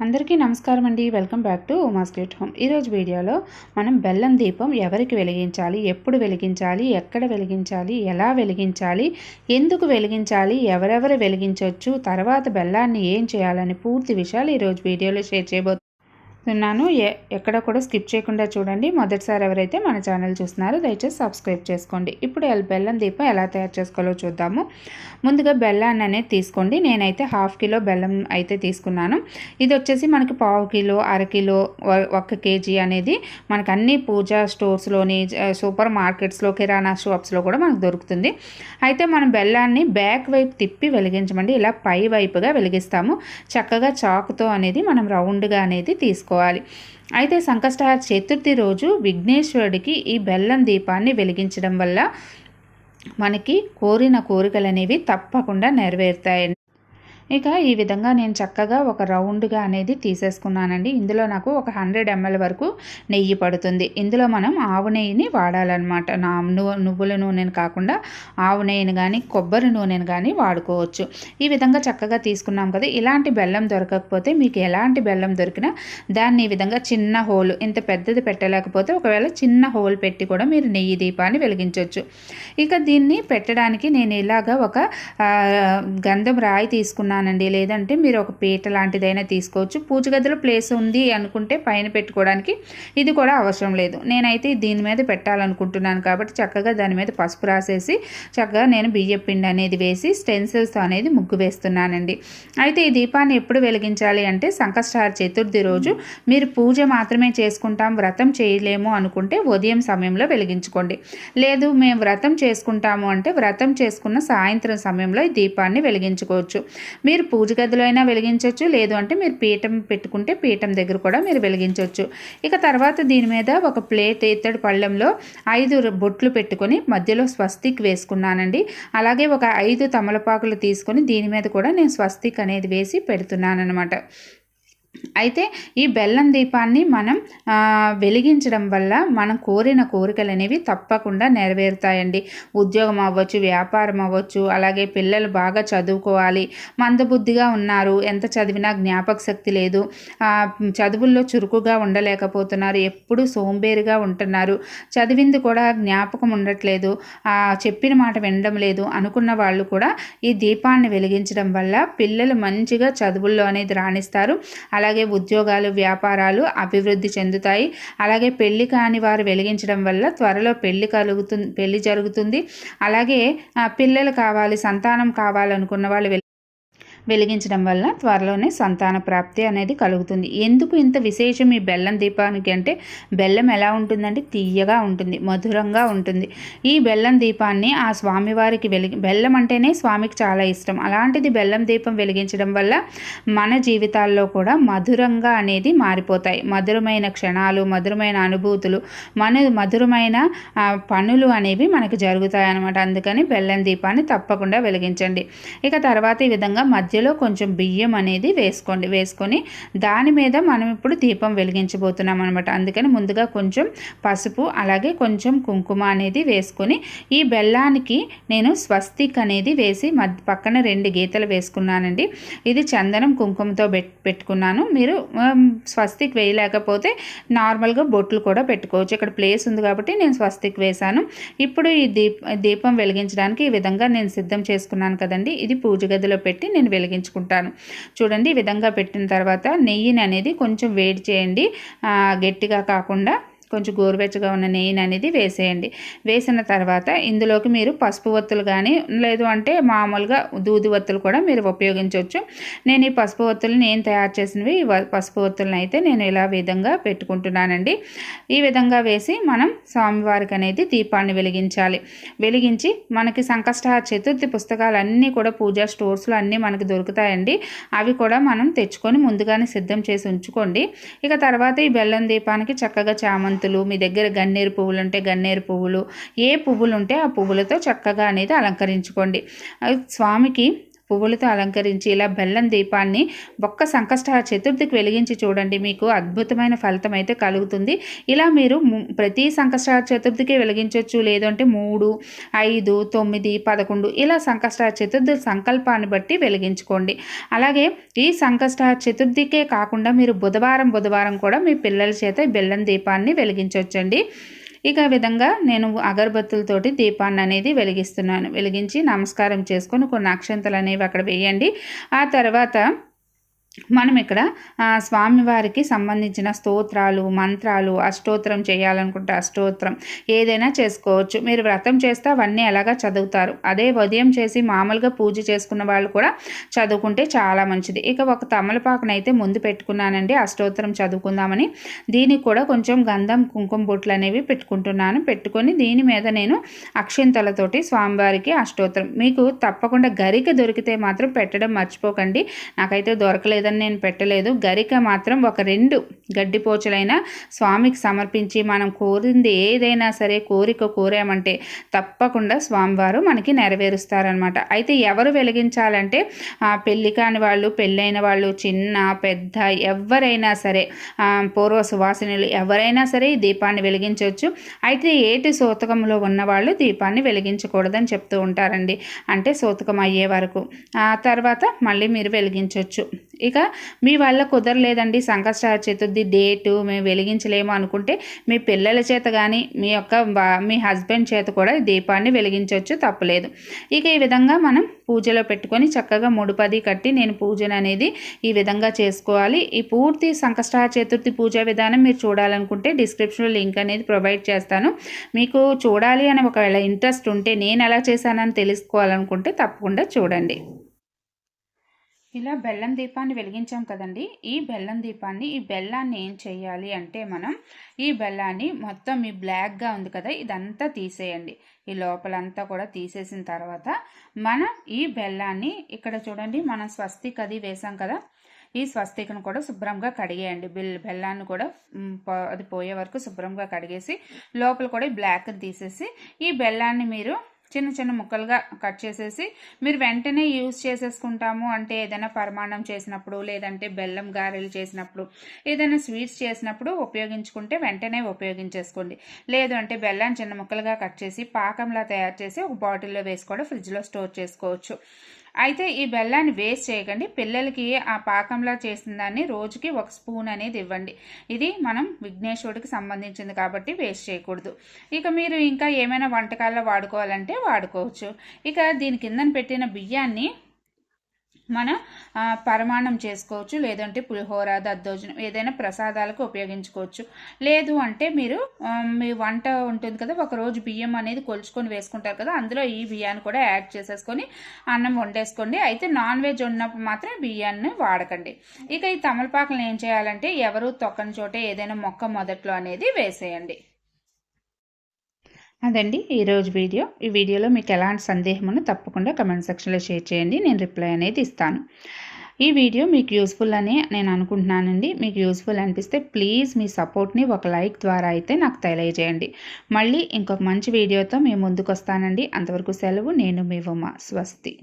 అందరికీ నమస్కారం అండి. Welcome back to Uma's great home. ఈరోజు వీడియోలో మనం బెల్లం దీపం ఎవరికి వెలిగించాలి? ఎప్పుడు వెలిగించాలి? ఎక్కడ వెలిగించాలి? ఎలా వెలిగించాలి? ఎందుకు వెలిగించాలి? ఎవరెవరు వెలిగించవచ్చు తర్వాత బెల్లాన్ని ఏం చేయాలని పూర్తి విషయాలు ఈరోజు వీడియోలో షేర్ చేయబోతున్నాం. ఎ- ఎక్కడ కూడా స్కిప్ చేయకుండా చూడండి. మొదటిసారి ఎవరైతే మన ఛానల్ చూస్తున్నారో దయచేసి సబ్స్క్రైబ్ చేసుకోండి. ఇప్పుడు బెల్లం దీపం ఎలా తయారు చేసుకోవాలో చూద్దాము. ముందుగా బెల్లాన్ని అనేది తీసుకోండి. నేనైతే హాఫ్ కిలో బెల్లం అయితే తీసుకున్నాను. ఇది వచ్చేసి మనకి పావు కిలో అరకిలో ఒక కేజీ అనేది మనకు అన్ని పూజా స్టోర్స్లోని సూపర్ మార్కెట్స్లో కిరాణా షాప్స్లో కూడా మనకు దొరుకుతుంది. అయితే మనం బెల్లాన్ని బ్యాక్ వైపు తిప్పి వెలిగించమండి. ఇలా పై వైపుగా వెలిగిస్తాము. చక్కగా చాకుతో అనేది మనం రౌండ్గా అనేది తీసుకోవాలి. అయితే సంకష్టహార చతుర్థి రోజు విఘ్నేశ్వరుడికి ఈ బెల్లం దీపాన్ని వెలిగించడం వల్ల మనకి కోరిన కోరికలు అనేవి తప్పకుండా నెరవేరుతాయండి. ఇక ఈ విధంగా నేను చక్కగా ఒక రౌండ్గా అనేది తీసేసుకున్నానండి. ఇందులో నాకు ఒక హండ్రెడ్ ఎంఎల్ వరకు నెయ్యి పడుతుంది. ఇందులో మనం ఆవు నెయ్యిని వాడాలన్నమాట. నా నువ్వుల నూనెను కాకుండా ఆవు నెయ్యిని కానీ కొబ్బరి నూనెను కానీ వాడుకోవచ్చు. ఈ విధంగా చక్కగా తీసుకున్నాం కదా ఇలాంటి బెల్లం దొరకకపోతే మీకు ఎలాంటి బెల్లం దొరికినా దాన్ని ఈ విధంగా చిన్న హోల్ ఇంత పెద్దది పెట్టలేకపోతే ఒకవేళ చిన్న హోల్ పెట్టి కూడా మీరు నెయ్యి దీపాన్ని వెలిగించవచ్చు ఇక దీన్ని పెట్టడానికి నేను ఇలాగా ఒక గంధం రాయి తీసుకున్నాను. తీసుకున్నానండి లేదంటే మీరు ఒక పీట లాంటిదైనా తీసుకోవచ్చు. పూజ గదిలో ప్లేస్ ఉంది అనుకుంటే పైన పెట్టుకోవడానికి ఇది కూడా అవసరం లేదు. నేనైతే దీని మీద పెట్టాలనుకుంటున్నాను కాబట్టి చక్కగా దాని మీద పసుపు రాసేసి చక్కగా నేను బియ్య పిండి అనేది వేసి స్టెన్సిల్స్ అనేది ముగ్గు వేస్తున్నానండి. అయితే ఈ దీపాన్ని ఎప్పుడు వెలిగించాలి అంటే సంకష్టార చతుర్థి రోజు మీరు పూజ మాత్రమే చేసుకుంటాం వ్రతం చేయలేము అనుకుంటే ఉదయం సమయంలో వెలిగించుకోండి. లేదు మేము వ్రతం చేసుకుంటాము అంటే వ్రతం చేసుకున్న సాయంత్రం సమయంలో ఈ దీపాన్ని వెలిగించుకోవచ్చు. మీరు పూజ గదిలో అయినా వెలిగించవచ్చు లేదు అంటే మీరు పీఠం పెట్టుకుంటే పీఠం దగ్గర కూడా మీరు వెలిగించవచ్చు ఇక తర్వాత దీని మీద ఒక ప్లేట్ ఇత్తడి పళ్ళెంలో ఐదు బొట్లు పెట్టుకొని మధ్యలో స్వస్తిక్ వేసుకున్నానండి. అలాగే ఒక ఐదు తమలపాకులు తీసుకొని దీని మీద కూడా నేను స్వస్తిక్ అనేది వేసి పెడుతున్నాను అనమాట అయితే ఈ బెల్లం దీపాన్ని మనం వెలిగించడం వల్ల మనం కోరిన కోరికలు అనేవి తప్పకుండా నెరవేరుతాయండి. ఉద్యోగం అవ్వచ్చు వ్యాపారం అవ్వచ్చు అలాగే పిల్లలు బాగా చదువుకోవాలి మందబుద్ధిగా ఉన్నారు ఎంత చదివినా జ్ఞాపక శక్తి లేదు చదువుల్లో చురుకుగా ఉండలేకపోతున్నారు ఎప్పుడు సోంబేరిగా ఉంటున్నారు చదివింది కూడా జ్ఞాపకం ఉండట్లేదు చెప్పిన మాట వినడం లేదు అనుకున్న వాళ్ళు కూడా ఈ దీపాన్ని వెలిగించడం వల్ల పిల్లలు మంచిగా చదువుల్లో అనేది రాణిస్తారు. అలాగే ఉద్యోగాలు వ్యాపారాలు అభివృద్ధి చెందుతాయి. అలాగే పెళ్ళి కాని వారు వెలిగించడం వల్ల త్వరలో పెళ్ళి కలుగుతుంది పెళ్ళి జరుగుతుంది. అలాగే పిల్లలు కావాలి సంతానం కావాలనుకున్న వాళ్ళు వెలిగించడం వల్ల త్వరలోనే సంతాన ప్రాప్తి అనేది కలుగుతుంది. ఎందుకు ఇంత విశేషం ఈ బెల్లం దీపానికి అంటే బెల్లం ఎలా ఉంటుందంటే తీయగా ఉంటుంది మధురంగా ఉంటుంది. ఈ బెల్లం దీపాన్ని ఆ స్వామివారికి వెలిగి బెల్లం అంటేనే స్వామికి చాలా ఇష్టం. అలాంటిది బెల్లం దీపం వెలిగించడం వల్ల మన జీవితాల్లో కూడా మధురంగా అనేది మారిపోతాయి. మధురమైన క్షణాలు మధురమైన అనుభూతులు మన మధురమైన పనులు అనేవి మనకు జరుగుతాయి అన్నమాట అందుకని బెల్లం దీపాన్ని తప్పకుండా వెలిగించండి. ఇక తర్వాత ఈ విధంగా మధ్య మధ్యలో కొంచెం బియ్యం అనేది వేసుకోండి. వేసుకొని దాని మీద మనం ఇప్పుడు దీపం వెలిగించబోతున్నాం అనమాట అందుకని ముందుగా కొంచెం పసుపు అలాగే కొంచెం కుంకుమ అనేది వేసుకొని ఈ బెల్లానికి నేను స్వస్తిక్ అనేది వేసి మధ్య పక్కన రెండు గీతలు వేసుకున్నానండి. ఇది చందనం కుంకుమతో పెట్టుకున్నాను. మీరు స్వస్తిక్ వేయలేకపోతే నార్మల్గా బొట్లు కూడా పెట్టుకోవచ్చు. ఇక్కడ ప్లేస్ ఉంది కాబట్టి నేను స్వస్తిక్ వేశాను. ఇప్పుడు ఈ దీప దీపం వెలిగించడానికి ఈ విధంగా నేను సిద్ధం చేసుకున్నాను కదండి. ఇది పూజ గదిలో పెట్టి నేను వెలిగించుకుంటాను. చూడండి ఈ విధంగా పెట్టిన తర్వాత నెయ్యిని అనేది కొంచెం వేడి చేయండి. గట్టిగా కాకుండా కొంచెం గోరువెచ్చగా ఉన్న నెయ్యిని అనేది వేసేయండి. వేసిన తర్వాత ఇందులోకి మీరు పసుపు ఒత్తులు కానీ లేదు అంటే మామూలుగా దూది ఒత్తులు కూడా మీరు ఉపయోగించవచ్చు. నేను ఈ పసుపు ఒత్తులు నేను తయారు చేసినవి వ- పసుపు ఒత్తులను అయితే నేను ఇలా విధంగా పెట్టుకుంటున్నానండి. ఈ విధంగా వేసి మనం స్వామివారికి అనేది దీపాన్ని వెలిగించాలి. వెలిగించి మనకి సంకష్ట చతుర్థి పుస్తకాలు అన్నీ కూడా పూజా స్టోర్స్లో అన్నీ మనకి దొరుకుతాయండి. అవి కూడా మనం తెచ్చుకొని ముందుగానే సిద్ధం చేసి ఉంచుకోండి. ఇక తర్వాత ఈ బెల్లం దీపానికి చక్కగా చామంతి చామంతులు మీ దగ్గర గన్నేరు పువ్వులు ఉంటే గన్నేరు పువ్వులు ఏ పువ్వులు ఉంటే ఆ పువ్వులతో చక్కగా అనేది అలంకరించుకోండి. స్వామికి పువ్వులతో అలంకరించి ఇలా బెల్లం దీపాన్ని ఒక్క సంకష్టహార చతుర్థికి వెలిగించి చూడండి. మీకు అద్భుతమైన ఫలితం అయితే కలుగుతుంది. ఇలా మీరు ప్రతి సంకష్ట చతుర్థికి వెలిగించవచ్చు లేదంటే మూడు ఐదు తొమ్మిది పదకొండు ఇలా సంకష్టహార చతుర్థి సంకల్పాన్ని బట్టి వెలిగించుకోండి. అలాగే ఈ సంకష్ట చతుర్థికే కాకుండా మీరు బుధవారం బుధవారం కూడా మీ పిల్లల చేత బెల్లం దీపాన్ని వెలిగించవచ్చండి ఇక ఆ విధంగా నేను అగరబత్తులతోటి దీపాన్ని అనేది వెలిగిస్తున్నాను. వెలిగించి నమస్కారం చేసుకొని కొన్ని అక్షంతలు అనేవి అక్కడ వేయండి. ఆ తర్వాత మనం ఇక్కడ స్వామివారికి సంబంధించిన స్తోత్రాలు మంత్రాలు అష్టోత్తరం చేయాలనుకుంటే అష్టోత్తరం ఏదైనా చేసుకోవచ్చు. మీరు వ్రతం చేస్తే అవన్నీ ఎలాగా చదువుతారు? అదే ఉదయం చేసి మామూలుగా పూజ చేసుకున్న వాళ్ళు కూడా చదువుకుంటే చాలా మంచిది. ఇక ఒక తమలపాకునైతే ముందు పెట్టుకున్నానండి అష్టోత్తరం చదువుకుందామని. దీనికి కూడా కొంచెం గంధం కుంకుమ బొట్లు అనేవి పెట్టుకుంటున్నాను. పెట్టుకొని దీని మీద నేను అక్షింతలతోటి స్వామివారికి అష్టోత్తరం. మీకు తప్పకుండా గరిక దొరికితే మాత్రం పెట్టడం మర్చిపోకండి. నాకైతే దొరకలేదు. లేదని నేను పెట్టలేదు. గరిక మాత్రం ఒక రెండు గడ్డిపోచలైనా స్వామికి సమర్పించి మనం కోరింది ఏదైనా సరే కోరిక కోరామంటే తప్పకుండా స్వామివారు మనకి నెరవేరుస్తారనమాట అయితే ఎవరు వెలిగించాలంటే పెళ్ళి కాని వాళ్ళు పెళ్ళైన వాళ్ళు చిన్న పెద్ద ఎవరైనా సరే పూర్వ సువాసినులు ఎవరైనా సరే ఈ దీపాన్ని వెలిగించవచ్చు. అయితే ఏటి సూతకంలో ఉన్నవాళ్ళు దీపాన్ని వెలిగించకూడదని చెప్తూ ఉంటారండి. అంటే సోతకం అయ్యే వరకు. ఆ తర్వాత మళ్ళీ మీరు వెలిగించవచ్చు. ఇక మీ వల్ల కుదరలేదండి. సంకష్ట చతుర్థి డేటు మేము వెలిగించలేము అనుకుంటే మీ పిల్లల చేత కానీ మీ యొక్క బా- మీ హస్బెండ్ చేత కూడా దీపాన్ని వెలిగించవచ్చు తప్పలేదు. ఇక ఈ విధంగా మనం పూజలో పెట్టుకొని చక్కగా ముడుపది కట్టి నేను పూజను అనేది ఈ విధంగా చేసుకోవాలి. ఈ పూర్తి సంకష్ట చతుర్థి పూజా విధానం మీరు చూడాలనుకుంటే డిస్క్రిప్షన్లో లింక్ అనేది ప్రొవైడ్ చేస్తాను. మీకు చూడాలి అని ఒకవేళ ఇంట్రెస్ట్ ఉంటే నేను ఎలా చేశానని తెలుసుకోవాలనుకుంటే తప్పకుండా చూడండి. ఇలా బెల్లం దీపాన్ని వెలిగించాం కదండి. ఈ బెల్లం దీపాన్ని ఈ బెల్లాన్ని ఏం చేయాలి అంటే మనం ఈ బెల్లాన్ని మొత్తం ఈ బ్లాక్గా ఉంది కదా ఇదంతా తీసేయండి. ఈ లోపలంతా కూడా తీసేసిన తర్వాత మనం ఈ బెల్లాన్ని ఇక్కడ చూడండి మనం స్వస్తిక్ అది వేసాం కదా. ఈ స్వస్తికను కూడా శుభ్రంగా కడిగేయండి. బిల్ బెల్లాన్ని కూడా అది పోయే వరకు శుభ్రంగా కడిగేసి లోపల కూడా ఈ బ్లాక్ తీసేసి ఈ బెల్లాన్ని మీరు చిన్న చిన్న ముక్కలుగా కట్ చేసేసి మీరు వెంటనే యూజ్ చేసేసుకుంటాము. అంటే ఏదైనా పరిమాణం చేసినప్పుడు లేదంటే బెల్లం గారెలు చేసినప్పుడు ఏదైనా స్వీట్స్ చేసినప్పుడు ఉపయోగించుకుంటే వెంటనే ఉపయోగించేసుకోండి. లేదు అంటే బెల్లాన్ని చిన్న ముక్కలుగా కట్ చేసి పాకంలా తయారు చేసి ఒక బాటిల్లో వేసి కూడా ఫ్రిడ్జ్లో స్టోర్ చేసుకోవచ్చు. అయితే ఈ బెల్లాన్ని వేస్ట్ చేయకండి. పిల్లలకి ఆ పాకంలా చేసిన దాన్ని రోజుకి ఒక స్పూన్ అనేది ఇవ్వండి. ఇది మనం విఘ్నేశ్వరుడికి సంబంధించింది కాబట్టి వేస్ట్ చేయకూడదు. ఇక మీరు ఇంకా ఏమైనా వంటకాల్లో వాడుకోవాలంటే వాడుకోవచ్చు. ఇక దీని కిందన పెట్టిన బియ్యాన్ని మనం పరమాణం చేసుకోవచ్చు. లేదంటే పులిహోర దద్దోజనం ఏదైనా ప్రసాదాలకు ఉపయోగించుకోవచ్చు. లేదు అంటే మీరు మీ వంట ఉంటుంది కదా ఒక రోజు బియ్యం అనేది కొలుచుకొని వేసుకుంటారు కదా అందులో ఈ బియ్యాన్ని కూడా యాడ్ చేసేసుకొని అన్నం వండేసుకోండి. అయితే నాన్ వెజ్ ఉన్నప్పుడు మాత్రం బియ్యాన్ని వాడకండి. ఇక ఈ తమలపాకులను ఏం చేయాలంటే ఎవరు తొక్కని చోటే ఏదైనా మొక్క మొదట్లో అనేది వేసేయండి. అదండి ఈరోజు వీడియో. ఈ వీడియోలో మీకు ఎలాంటి సందేహమును తప్పకుండా కమెంట్ సెక్షన్లో షేర్ చేయండి. నేను రిప్లై అనేది ఇస్తాను. ఈ వీడియో మీకు యూస్ఫుల్ అని నేను అనుకుంటున్నానండి. మీకు యూస్ఫుల్ అనిపిస్తే ప్లీజ్ మీ సపోర్ట్ని ఒక లైక్ ద్వారా అయితే నాకు తెలియజేయండి. మళ్ళీ ఇంకొక మంచి వీడియోతో మేము ముందుకు వస్తానండి. అంతవరకు సెలవు. నేను మీ ఉమ. స్వస్తి.